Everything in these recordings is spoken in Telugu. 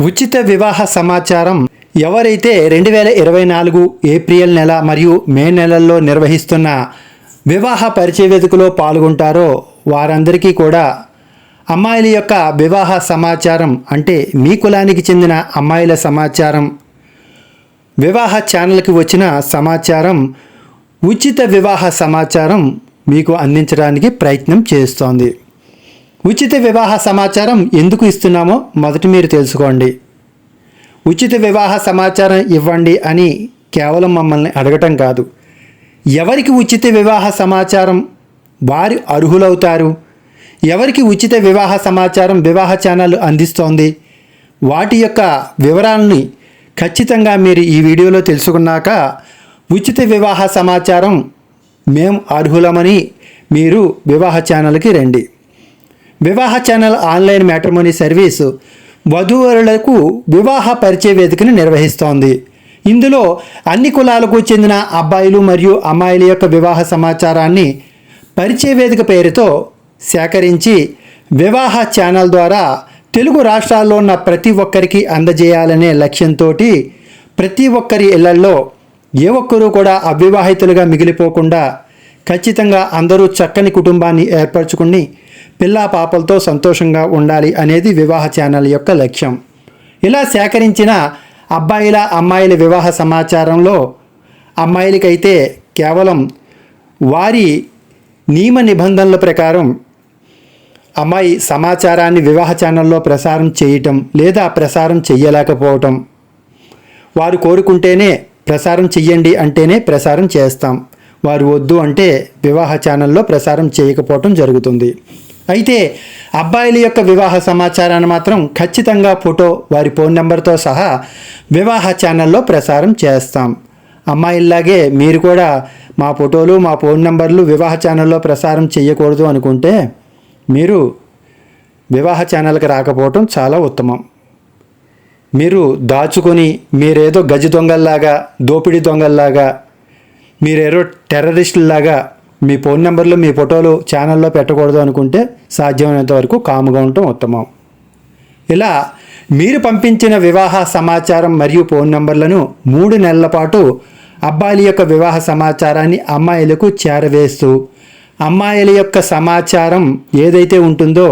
ఉచిత వివాహ సమాచారం ఎవరైతే రెండు వేల ఇరవై నాలుగు ఏప్రిల్ నెల మరియు మే నెలల్లో నిర్వహిస్తున్న వివాహ పరిచయ వేదికలో పాల్గొంటారో వారందరికీ కూడా అమ్మాయిల యొక్క వివాహ సమాచారం అంటే మీ కులానికి చెందిన అమ్మాయిల సమాచారం వివాహ ఛానల్కి వచ్చిన సమాచారం ఉచిత వివాహ సమాచారం మీకు అందించడానికి ప్రయత్నం చేస్తోంది. ఉచిత వివాహ సమాచారం ఎందుకు ఇస్తున్నామో మొదట మీరు తెలుసుకోండి. ఉచిత వివాహ సమాచారం ఇవ్వండి అని కేవలం మమ్మల్ని అడగటం కాదు. ఎవరికి ఉచిత వివాహ సమాచారం వారు అర్హులవుతారు? ఎవరికి ఉచిత వివాహ సమాచారం వివాహ ఛానల్ అందిస్తోంది? వాటి యొక్క వివరాలని ఖచ్చితంగా మీరు ఈ వీడియోలో తెలుసుకున్నాక ఉచిత వివాహ సమాచారం మేము అర్హులమని మీరు వివాహ ఛానల్కి రండి. వివాహ ఛానల్ ఆన్లైన్ మ్యాట్రిమోనీ సర్వీస్ వధూవరులకు వివాహ పరిచయ వేదికను నిర్వహిస్తోంది. ఇందులో అన్ని కులాలకు చెందిన అబ్బాయిలు మరియు అమ్మాయిల యొక్క వివాహ సమాచారాన్ని పరిచయ వేదిక పేరుతో సేకరించి వివాహ ఛానల్ ద్వారా తెలుగు రాష్ట్రాల్లో ఉన్న ప్రతి ఒక్కరికి అందజేయాలనే లక్ష్యంతో ప్రతి ఒక్కరి ఇళ్ళల్లో ఏ ఒక్కరూ కూడా అవివాహితులుగా మిగిలిపోకుండా ఖచ్చితంగా అందరూ చక్కని కుటుంబాన్ని ఏర్పరచుకుని పిల్లా పాపలతో సంతోషంగా ఉండాలి అనేది వివాహ ఛానల్ యొక్క లక్ష్యం. ఇలా సేకరించిన అబ్బాయిల అమ్మాయిల వివాహ సమాచారంలో అమ్మాయిలకైతే కేవలం వారి నియమ నిబంధనల ప్రకారం అమ్మాయి సమాచారాన్ని వివాహ ఛానల్లో ప్రసారం చేయటం లేదా ప్రసారం చెయ్యలేకపోవటం. వారు కోరుకుంటేనే ప్రసారం చెయ్యండి అంటేనే ప్రసారం చేస్తాం. వారు వద్దు అంటే వివాహ ఛానల్లో ప్రసారం చేయకపోవటం జరుగుతుంది. అయితే అబ్బాయిల యొక్క వివాహ సమాచారాన్ని మాత్రం ఖచ్చితంగా ఫోటో వారి ఫోన్ నెంబర్తో సహా వివాహ ఛానల్లో ప్రసారం చేస్తాం. అమ్మాయిల్లాగే మీరు కూడా మా ఫోటోలు మా ఫోన్ నెంబర్లు వివాహ ఛానల్లో ప్రసారం చేయకూడదు అనుకుంటే మీరు వివాహ ఛానల్కి రాకపోవటం చాలా ఉత్తమం. మీరు దాచుకొని మీరేదో గజ దొంగల్లాగా దోపిడీ దొంగల్లాగా మీరేదో టెర్రరిస్టుల్లాగా మీ ఫోన్ నెంబర్లు మీ ఫోటోలు ఛానల్లో పెట్టకూడదు అనుకుంటే సాధ్యమైనంత వరకు కాముగా ఉండటం ఉత్తమం. ఇలా మీరు పంపించిన వివాహ సమాచారం మరియు ఫోన్ నెంబర్లను మూడు నెలల పాటు అబ్బాయిల యొక్క వివాహ సమాచారాన్ని అమ్మాయిలకు చేరవేస్తూ అమ్మాయిల యొక్క సమాచారం ఏదైతే ఉంటుందో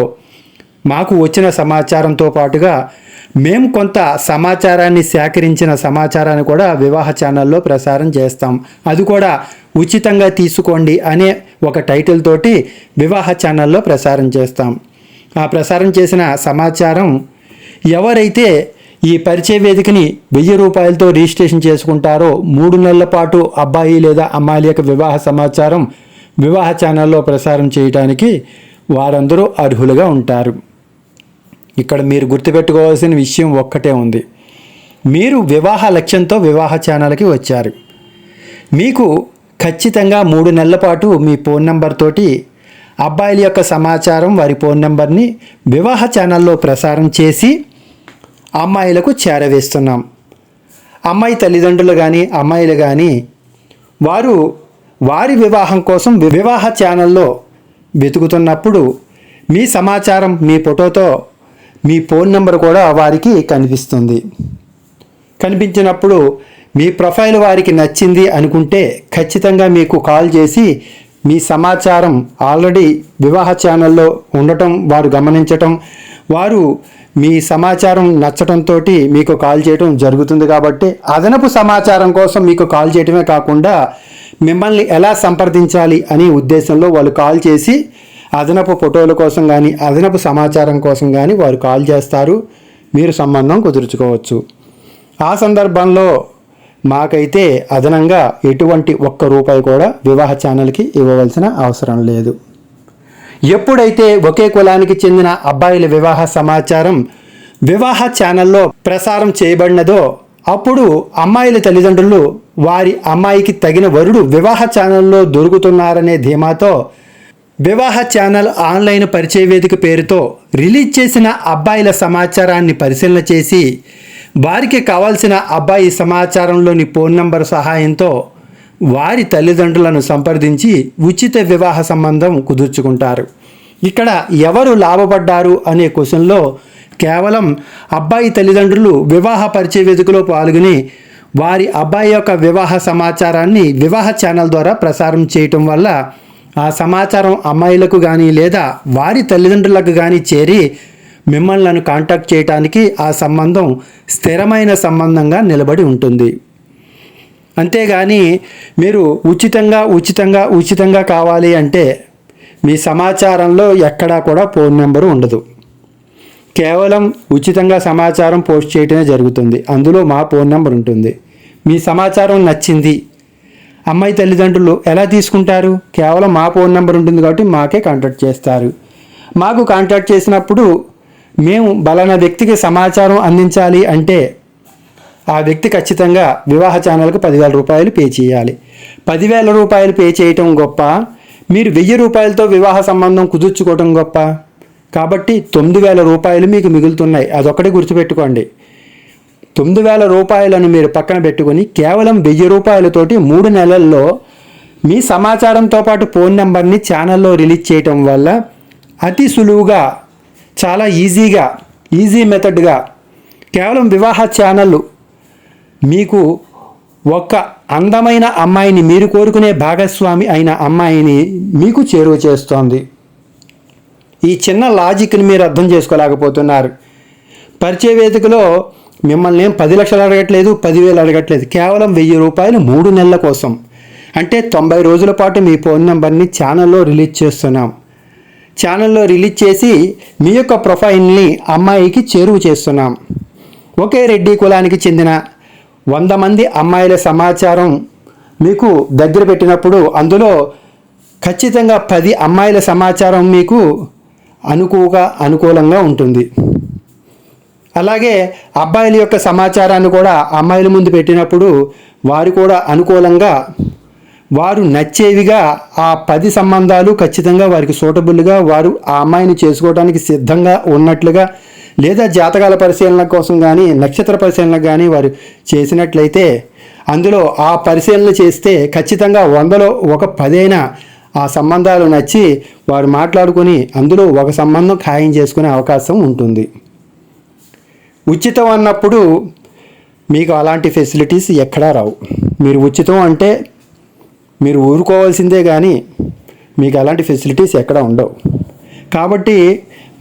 మాకు వచ్చిన సమాచారంతో పాటుగా మేము కొంత సమాచారాన్ని సేకరించిన సమాచారాన్ని కూడా వివాహ ఛానల్లో ప్రసారం చేస్తాం. అది కూడా ఉచితంగా తీసుకోండి అనే ఒక టైటిల్ తోటి వివాహ ఛానల్లో ప్రసారం చేస్తాం. ఆ ప్రసారం చేసిన సమాచారం ఎవరైతే ఈ పరిచయ వేదికని వెయ్యి రూపాయలతో రిజిస్ట్రేషన్ చేసుకుంటారో మూడు నెలల పాటు అబ్బాయి లేదా అమ్మాయిల యొక్క వివాహ సమాచారం వివాహ ఛానల్లో ప్రసారం చేయడానికి వారందరూ అర్హులుగా ఉంటారు. ఇక్కడ మీరు గుర్తుపెట్టుకోవాల్సిన విషయం ఒక్కటే ఉంది. మీరు వివాహ లక్ష్యంతో వివాహ ఛానల్కి వచ్చారు. మీకు ఖచ్చితంగా మూడు నెలల పాటు మీ ఫోన్ నెంబర్ తోటి అబ్బాయిల యొక్క సమాచారం వారి ఫోన్ నెంబర్ని వివాహ ఛానల్లో ప్రసారం చేసి అమ్మాయిలకు చేరవేస్తున్నాం. అమ్మాయి తల్లిదండ్రులు కానీ అమ్మాయిలు కానీ వారు వారి వివాహం కోసం వివాహ ఛానల్లో వెతుకుతున్నప్పుడు మీ సమాచారం మీ ఫోటోతో మీ ఫోన్ నెంబర్ కూడా వారికి కనిపిస్తుంది. కనిపించినప్పుడు మీ ప్రొఫైల్ వారికి నచ్చింది అనుకుంటే ఖచ్చితంగా మీకు కాల్ చేసి మీ సమాచారం ఆల్రెడీ వివాహ ఛానల్లో ఉండటం వారు గమనించటం వారు మీ సమాచారం నచ్చటంతో మీకు కాల్ చేయటం జరుగుతుంది కాబట్టి అదనపు సమాచారం కోసం మీకు కాల్ చేయటమే కాకుండా మిమ్మల్ని ఎలా సంప్రదించాలి అనే ఉద్దేశంలో వాళ్ళు కాల్ చేసి అదనపు ఫోటోల కోసం కానీ అదనపు సమాచారం కోసం కానీ వారు కాల్ చేస్తారు. మీరు సంబంధం కుదుర్చుకోవచ్చు. ఆ సందర్భంలో మాకైతే అదనంగా ఎటువంటి ఒక్క రూపాయి కూడా వివాహ ఛానల్కి ఇవ్వవలసిన అవసరం లేదు. ఎప్పుడైతే ఒకే కులానికి చెందిన అబ్బాయిల వివాహ సమాచారం వివాహ ఛానల్లో ప్రసారం చేయబడినదో అప్పుడు అమ్మాయిల తల్లిదండ్రులు వారి అమ్మాయికి తగిన వరుడు వివాహ ఛానల్లో దొరుకుతున్నారనే ధీమాతో వివాహ ఛానల్ ఆన్లైన్ పరిచయ వేదిక పేరుతో రిలీజ్ చేసిన అబ్బాయిల సమాచారాన్ని పరిశీలన చేసి వారికి కావాల్సిన అబ్బాయి సమాచారంలోని ఫోన్ నంబర్ సహాయంతో వారి తల్లిదండ్రులను సంప్రదించి ఉచిత వివాహ సంబంధం కుదుర్చుకుంటారు. ఇక్కడ ఎవరు లాభపడ్డారు అనే క్వశ్చన్లో కేవలం అబ్బాయి తల్లిదండ్రులు వివాహ పరిచయ వేదికలో పాల్గొని వారి అబ్బాయి యొక్క వివాహ సమాచారాన్ని వివాహ ఛానల్ ద్వారా ప్రసారం చేయటం వల్ల ఆ సమాచారం అమ్మాయిలకు కానీ లేదా వారి తల్లిదండ్రులకు కానీ చేరి మిమ్మల్ని కాంటాక్ట్ చేయడానికి ఆ సంబంధం స్థిరమైన సంబంధంగా నిలబడి ఉంటుంది. అంతేగాని మీరు ఉచితంగా ఉచితంగా ఉచితంగా కావాలి అంటే మీ సమాచారంలో ఎక్కడా కూడా ఫోన్ నెంబరు ఉండదు. కేవలం ఉచితంగా సమాచారం పోస్ట్ చేయటమే జరుగుతుంది. అందులో మా ఫోన్ నెంబర్ ఉంటుంది. మీ సమాచారం నచ్చింది అమ్మాయి తల్లిదండ్రులు ఎలా తీసుకుంటారు? కేవలం మా ఫోన్ నెంబర్ ఉంటుంది కాబట్టి మాకే కాంటాక్ట్ చేస్తారు. మాకు కాంటాక్ట్ చేసినప్పుడు మేము బలానా వ్యక్తికి సమాచారం అందించాలి అంటే ఆ వ్యక్తి ఖచ్చితంగా వివాహ ఛానల్కు పదివేల రూపాయలు పే చేయాలి. పదివేల రూపాయలు పే చేయటం గొప్ప. మీరు వెయ్యి రూపాయలతో వివాహ సంబంధం కుదుర్చుకోవటం గొప్ప. కాబట్టి తొమ్మిది వేల రూపాయలు మీకు మిగులుతున్నాయి. అదొక్కటి గుర్తుపెట్టుకోండి. తొమ్మిది వేల రూపాయలను మీరు పక్కన పెట్టుకొని కేవలం వెయ్యి రూపాయలతోటి మూడు నెలల్లో మీ సమాచారంతో పాటు ఫోన్ నెంబర్ని ఛానల్లో రిలీజ్ చేయటం వల్ల అతి సులువుగా చాలా ఈజీగా ఈజీ మెథడ్గా కేవలం వివాహ ఛానళ్ళు మీకు ఒక్క అందమైన అమ్మాయిని మీరు కోరుకునే భాగస్వామి అయిన అమ్మాయిని మీకు చేరువ చేస్తోంది. ఈ చిన్న లాజిక్ని మీరు అర్థం చేసుకోలేకపోతున్నారు. పరిచయ వేదికలో మిమ్మల్ని ఏం పది లక్షలు అడగట్లేదు పదివేలు అడగట్లేదు. కేవలం వెయ్యి రూపాయలు మూడు నెలల కోసం. అంటే తొంభై రోజుల పాటు మీ ఫోన్ నెంబర్ని ఛానల్లో రిలీజ్ చేస్తున్నాం. ఛానల్లో రిలీజ్ చేసి మీ యొక్క ప్రొఫైల్ని అమ్మాయికి చేరువ చేస్తున్నాం. ఒకే రెడ్డి కులానికి చెందిన వంద మంది అమ్మాయిల సమాచారం మీకు దగ్గర పెట్టినప్పుడు అందులో ఖచ్చితంగా పది అమ్మాయిల సమాచారం మీకు అనుకువగా అనుకూలంగా ఉంటుంది. అలాగే అబ్బాయిల యొక్క సమాచారాన్ని కూడా అమ్మాయిల ముందు పెట్టినప్పుడు వారు కూడా అనుకూలంగా వారు నచ్చేవిగా ఆ పది సంబంధాలు ఖచ్చితంగా వారికి సూటబుల్గా వారు ఆ అమ్మాయిని చేసుకోవడానికి సిద్ధంగా ఉన్నట్లుగా లేదా జాతకాల పరిశీలన కోసం కానీ నక్షత్ర పరిశీలన కానీ వారు చేసినట్లయితే అందులో ఆ పరిశీలన చేస్తే ఖచ్చితంగా వందలో ఒక పదైనా ఆ సంబంధాలు నచ్చి వారు మాట్లాడుకొని అందులో ఒక సంబంధం ఖాయం చేసుకునే అవకాశం ఉంటుంది. ఉచితం అన్నప్పుడు మీకు అలాంటి ఫెసిలిటీస్ ఎక్కడా రావు. మీరు ఉచితం అంటే మీరు ఊరుకోవాల్సిందే కానీ మీకు అలాంటి ఫెసిలిటీస్ ఎక్కడ ఉండవు. కాబట్టి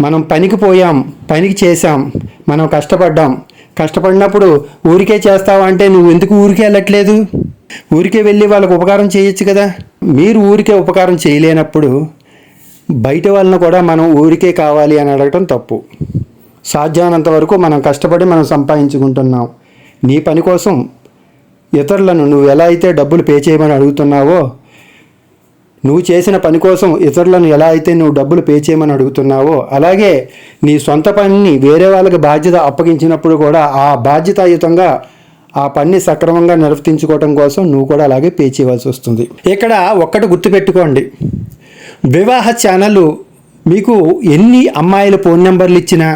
మనం పనికి పోయాం పనికి చేసాం మనం కష్టపడ్డాం. కష్టపడినప్పుడు ఊరికే చేస్తావా అంటే నువ్వు ఎందుకు ఊరికే వెళ్ళట్లేదు? ఊరికే వెళ్ళి వాళ్ళకు ఉపకారం చేయొచ్చు కదా? మీరు ఊరికే ఉపకారం చేయలేనప్పుడు బయట వాళ్ళని కూడా మనం ఊరికే కావాలి అని అడగటం తప్పు. సాధ్యమైనంత వరకు మనం కష్టపడి మనం సంపాదించుకుంటున్నాం. నీ పని కోసం ఇతరులను నువ్వు ఎలా అయితే డబ్బులు పే చేయమని అడుగుతున్నావో నువ్వు చేసిన పని కోసం ఇతరులను ఎలా అయితే నువ్వు డబ్బులు పే చేయమని అడుగుతున్నావో అలాగే నీ సొంత పనిని వేరే వాళ్ళకి బాధ్యత అప్పగించినప్పుడు కూడా ఆ బాధ్యతాయుతంగా ఆ పని సక్రమంగా నిర్వర్తించుకోవడం కోసం నువ్వు కూడా అలాగే పే చేయవలసి వస్తుంది. ఇక్కడ ఒక్కటి గుర్తుపెట్టుకోండి. వివాహ ఛానళ్ళు మీకు ఎన్ని అమ్మాయిల ఫోన్ నెంబర్లు ఇచ్చినా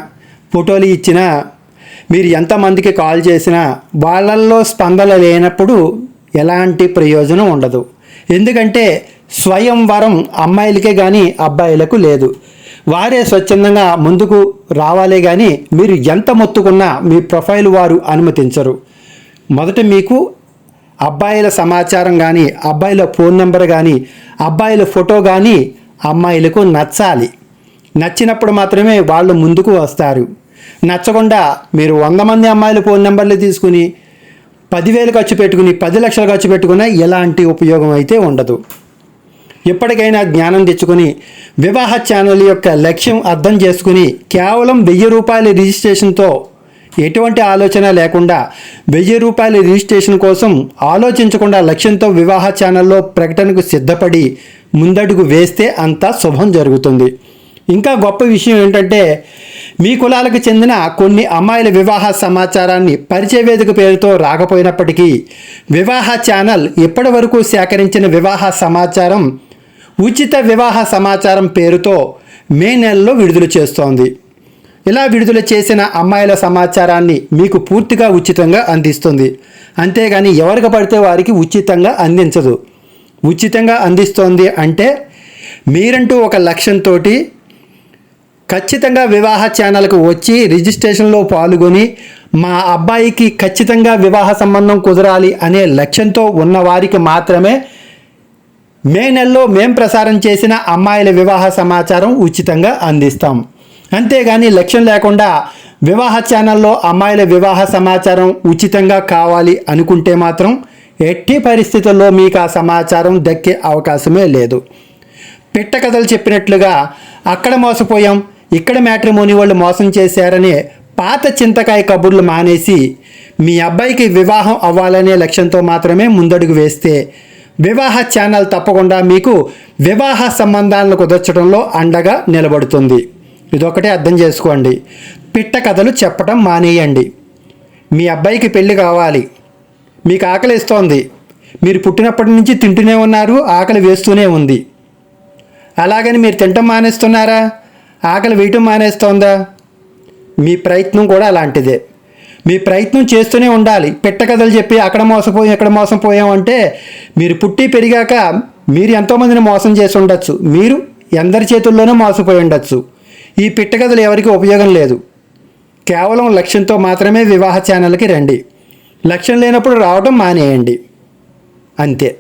ఫోటోలు ఇచ్చినా మీరు ఎంతమందికి కాల్ చేసినా వాళ్ళల్లో స్పందన లేనప్పుడు ఎలాంటి ప్రయోజనం ఉండదు. ఎందుకంటే స్వయంవరం అమ్మాయిలకే కానీ అబ్బాయిలకు లేదు. వారే స్వచ్ఛందంగా ముందుకు రావాలే కానీ మీరు ఎంత మొత్తుకున్నా మీ ప్రొఫైల్ వారు అనుమతించరు. మొదట మీకు అబ్బాయిల సమాచారం కానీ అబ్బాయిల ఫోన్ నెంబర్ కానీ అబ్బాయిల ఫోటో కానీ అమ్మాయిలకు నచ్చాలి. నచ్చినప్పుడు మాత్రమే వాళ్ళు ముందుకు వస్తారు. నచ్చకుండా మీరు వంద మంది అమ్మాయిల ఫోన్ నెంబర్లు తీసుకుని పదివేలు ఖర్చు పెట్టుకుని పది లక్షలు ఖర్చు పెట్టుకున్నా ఎలాంటి ఉపయోగం అయితే ఉండదు. ఎప్పటికైనా జ్ఞానం తెచ్చుకొని వివాహ ఛానల్ యొక్క లక్ష్యం అర్థం చేసుకుని కేవలం వెయ్యి రూపాయల రిజిస్ట్రేషన్తో ఎటువంటి ఆలోచన లేకుండా వెయ్యి రూపాయల రిజిస్ట్రేషన్ కోసం ఆలోచించకుండా లక్ష్యంతో వివాహ ఛానల్లో ప్రకటనకు సిద్ధపడి ముందడుగు వేస్తే అంతా శుభం జరుగుతుంది. ఇంకా గొప్ప విషయం ఏంటంటే మీ కులాలకు చెందిన కొన్ని అమ్మాయిల వివాహ సమాచారాన్ని పరిచయ వేదిక పేరుతో రాకపోయినప్పటికీ వివాహ ఛానల్ ఇప్పటి వరకు సేకరించిన వివాహ సమాచారం ఉచిత వివాహ సమాచారం పేరుతో మే నెలలో విడుదల చేస్తోంది. ఇలా విడుదల చేసిన అమ్మాయిల సమాచారాన్ని మీకు పూర్తిగా ఉచితంగా అందిస్తుంది. అంతేగాని ఎవరికి పడితే వారికి ఉచితంగా అందించదు. ఉచితంగా అందిస్తోంది అంటే మీరంటూ ఒక లక్ష్యంతో ఖచ్చితంగా వివాహ ఛానల్కి వచ్చి రిజిస్ట్రేషన్లో పాల్గొని మా అబ్బాయికి ఖచ్చితంగా వివాహ సంబంధం కుదరాలి అనే లక్ష్యంతో ఉన్న వారికి మాత్రమే మే నెలలో మేం ప్రసారం చేసిన అమ్మాయిల వివాహ సమాచారం ఉచితంగా అందిస్తాం. అంతేగాని లక్ష్యం లేకుండా వివాహ ఛానల్లో అమ్మాయిల వివాహ సమాచారం ఉచితంగా కావాలి అనుకుంటే మాత్రం ఎట్టి పరిస్థితుల్లో మీకు ఆ సమాచారం దక్కే అవకాశమే లేదు. పిట్ట కథలు చెప్పినట్లుగా అక్కడ మోసపోయాం. ఇక్కడ మ్యాట్రిమోని వాళ్ళు మోసం చేశారనే పాత చింతకాయ కబుర్లు మానేసి మీ అబ్బాయికి వివాహం అవ్వాలనే లక్ష్యంతో మాత్రమే ముందడుగు వేస్తే వివాహ ఛానల్ తప్పకుండా మీకు వివాహ సంబంధాలను కుదర్చడంలో అండగా నిలబడుతుంది. ఇదొకటే అర్థం చేసుకోండి. పిట్ట కథలు చెప్పటం మానేయండి. మీ అబ్బాయికి పెళ్ళి కావాలి. మీకు ఆకలి ఇస్తోంది మీరు పుట్టినప్పటి నుంచి తింటూనే ఉన్నారు ఆకలి వేస్తూనే ఉంది. అలాగని మీరు తింటం మానేస్తున్నారా? ఆకలి వేయటం మానేస్తోందా? మీ ప్రయత్నం కూడా అలాంటిదే. మీ ప్రయత్నం చేస్తూనే ఉండాలి. పెట్ట కథలు చెప్పి అక్కడ మోసపోయాం ఇక్కడ మోసం పోయామంటే మీరు పుట్టి పెరిగాక మీరు ఎంతోమందిని మోసం చేసి ఉండొచ్చు. మీరు ఎందరి చేతుల్లోనూ మోసపోయి ఉండొచ్చు. ఈ పిట్ట కథలు ఎవరికి ఉపయోగం లేదు. కేవలం లక్ష్యంతో మాత్రమే వివాహ ఛానల్కి రండి. లక్ష్యం లేనప్పుడు రావడం మానేయండి. అంతే.